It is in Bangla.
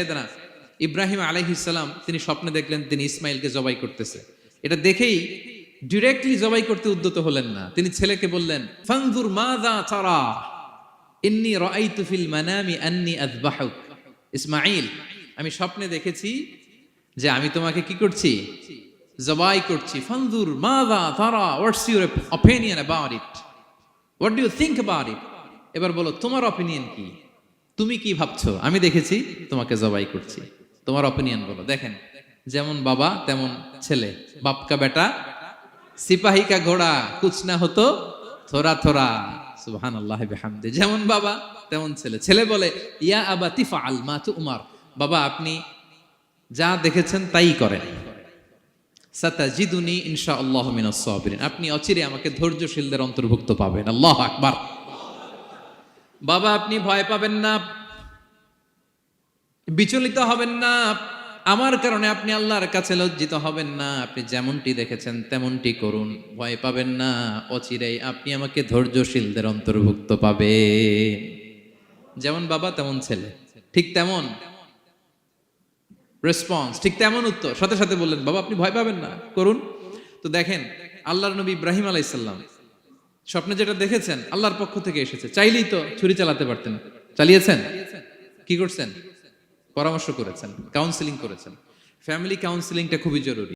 সাইয়েদনা ইব্রাহিম আলাইহিসসালাম তিনি স্বপ্নে দেখলেন তিনি ইসমাইলকে জবাই করতেছে। এটা দেখেই ডিরেক্টলি জবাই করতে উদ্যত হলেন না। তিনি ছেলেকে বললেন তারা? ইন্নী রাআইতু ফিল মানামি আন্নী আযবাহুক। আমি স্বপ্নে দেখেছি যে আমি তোমাকে কি করছি? জবাই করছি। ফানজুর মাযা তারা what's your opinion about it what do you think about it এবার বলো, তোমার অপিনিয়ন কি? তুমি কি ভাবছ? আমি দেখেছি, তোমাকে জবাই করছি। তোমার অপিনিয়ন বলো। দেখেন, যেমন বাবা, তেমন ছেলে। বাপকা বেটা, সিপাহী কা ঘোড়া, কুছ না হতো থোরা থোরা সুবহান আল্লাহ হামদে যেমন বাবা, তেমন ছেলে। ছেলে বলে, ইয়া আবা তিফা আল মা তু উমার বাবা, আপনি যা দেখেছেন তাই করেন। সাতাজিদুনি ইনশা আল্লাহ মিনাস সাবিরিন। আপনি অচিরে আমাকে ধৈর্যশীলদের অন্তর্ভুক্ত পাবেন। আল্লাহ আকবার। বাবা, আপনি ভয় পাবেন না। বিচলিত হবেন না। আমার কারণে আপনি আল্লাহর কাছে লজ্জিত হবেন না। আপনি যেমনটি দেখেছেন, তেমনটি করুন। ভয় পাবেন না। অচিরেই আপনি আমাকে ধৈর্যশীলদের অন্তর্ভুক্ত পাবেন। যেমন বাবা, তেমন ছেলে। ঠিক তেমন রেসপন্স ঠিক তেমন উত্তর। সাথে সাথে বললেন, বাবা, আপনি ভয় পাবেন না। করুন। তো দেখেন, আল্লাহর নবী ইব্রাহিম আলাইসাল্লাম স্বপ্নে যেটা দেখেছেন, আল্লাহর পক্ষ থেকে এসেছে। চাইলেই তো ছুরি চালাতে পারতেন। চালিয়েছেন? কি করছেন? পরামর্শ করেছেন কাউন্সিলিং করেছেন। ফ্যামিলি কাউন্সিলিংটা খুবই জরুরি।